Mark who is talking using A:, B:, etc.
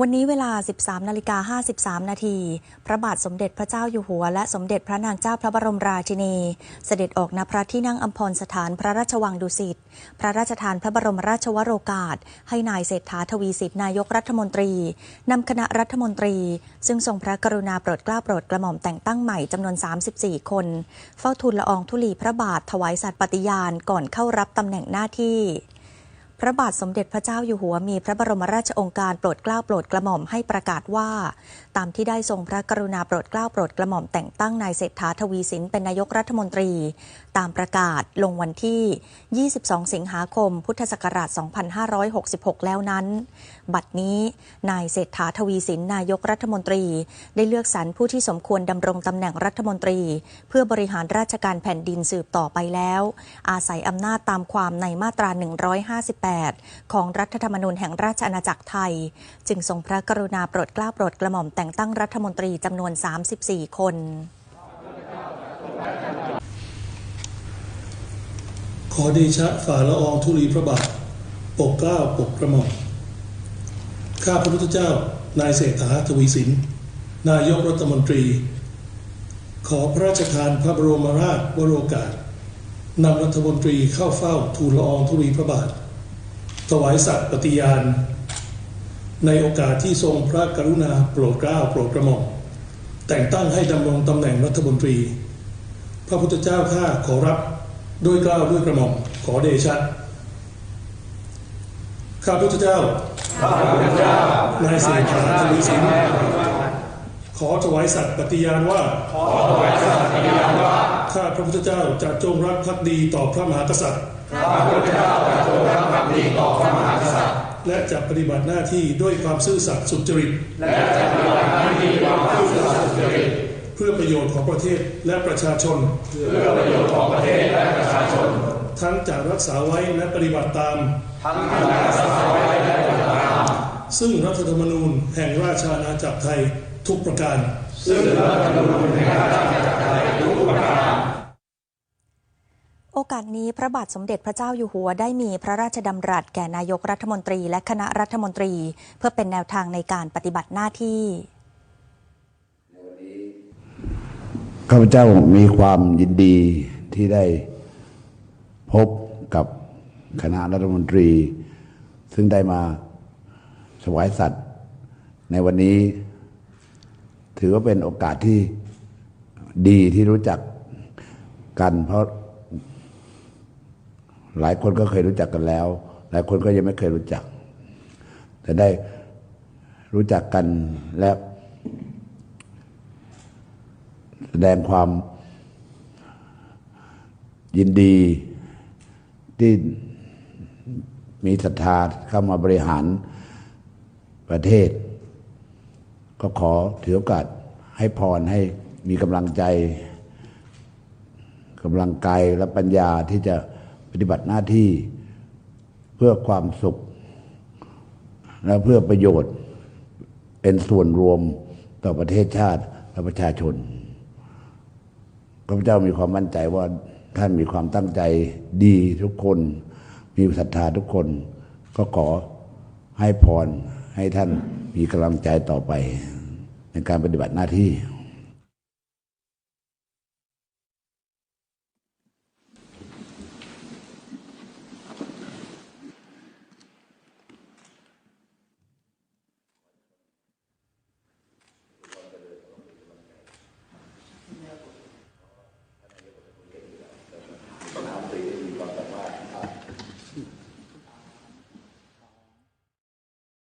A: วันนี้เวลา 13 นาฬิกา 53 นาที พระบาทสมเด็จพระเจ้าอยู่หัว และสมเด็จพระนางเจ้าพระบรมราชินี เสด็จออกณพระที่นั่งอัมพรสถานพระราชวังดุสิต พระราชทานพระบรมราชวโรกาส ให้นายเศรษฐาทวีสิทธินายกรัฐมนตรี นำคณะรัฐมนตรี ซึ่งทรงพระกรุณาโปรดเกล้าโปรดกระหม่อมแต่งตั้งใหม่จำนวน 34 คน เฝ้าทูลละอองธุลีพระบาทถวายสัตย์ปฏิญาณก่อนเข้ารับตำแหน่งหน้าที่ พระบาทสมเด็จพระเจ้าอยู่หัวมีพระบรมราชองค์การโปรดเกล้าโปรดกระหม่อมให้ประกาศว่า ตามที่ได้ทรงพระกรุณาโปรดเกล้าโปรดกระหม่อมแต่งตั้งนายเศรษฐาทวีสินเป็นนายกรัฐมนตรี ตามประกาศลงวันที่ 22 สิงหาคม พุทธศักราช 2566 แล้วนั้น บัดนี้นายเศรษฐาทวีสินนายกรัฐมนตรี ได้เลือกสรรผู้ที่สมควรดำรงตำแหน่งรัฐมนตรี เพื่อบริหารราชการแผ่นดินสืบต่อไปแล้ว อาศัยอำนาจตามความในมาตรา 158ของรัฐธรรมนูญแห่งราชอาณาจักรไทย จึงทรงพระกรุณาโปรดเกล้าโปรดกระหม่อมแต่งตั้งรัฐมนตรีจำนวน 34 คน
B: ขอเดชะฝ่าละอองธุลีพระบาท ปกเกล้าปกกระหม่อม ข้าพระพุทธเจ้า นายเศรษฐาทวีสิน นายกรัฐมนตรี ขอพระราชทานพระบรมราชวโรกาส นำรัฐมนตรีเข้าเฝ้าทูลละอองธุลีพระบาท ถวายสัตย์ปฏิญาณ ในโอกาสที่ทรงพระกรุณาโปรดเกล้าโปรดกระหม่อมแต่งตั้งให้ดำรงตำแหน่งรัฐมนตรี พระพุทธเจ้าข้าขอรับด้วยเกล้าด้วยกระหม่อมขอเดชะข้าพุทธเจ้าข้าพุทธเจ้านายเศรษฐาทวีสินขอถวายสัตย์ปฏิญาณว่าขอถ พระพุทธเจ้าจะจงรักภักดีต่อพระมหากษัตริย์ ข้าพระพุทธเจ้าจะจงรักภักดีต่อพระมหากษัตริย์ และจะปฏิบัติหน้าที่ด้วยความซื่อสัตย์สุจริต และจะปฏิบัติหน้าที่ด้วยความซื่อสัตย์สุจริต เพื่อประโยชน์ของประเทศและประชาชนทั้งจะรักษาไว้และปฏิบัติตาม ซึ่งรัฐธรรมนูญแห่งราชอาณาจักรไทยทุกประการ
A: โอกา อกาสนี้พระบาทสมเด็จพระเจ้าอยู่หัวได้มีพระราชดำรัสแก่นายกรัฐมนตรีและคณะรัฐมนตรี เพื่อเป็นแนวทางในการปฏิบัติหน้าที่
C: ข้าพเจ้ามีความยินดีที่ได้พบกับคณะรัฐมนตรี ซึ่งได้มาถวายสัตว์ ในวันนี้ ถือว่าเป็นโอกาสที่ดีที่รู้จักกันเพราะ หลายคนก็เคยรู้จักกันแล้ว หลายคนก็ยังไม่เคยรู้จัก แต่ได้รู้จักกันและแสดงความยินดีที่มีศรัทธาเข้ามาบริหารประเทศ ก็ขอถือโอกาสให้พรให้มีกำลังใจกำลังกายและปัญญาที่จะ ปฏิบัติหน้าที่เพื่อความสุข และเพื่อประโยชน์เป็นส่วนรวมต่อประเทศชาติและประชาชนข้าพเจ้ามีความมั่นใจว่าท่านมีความตั้งใจดีทุกคน มีศรัทธาทุกคน ก็ขอให้พรให้ท่านมีกำลังใจต่อไป ในการปฏิบัติหน้าที่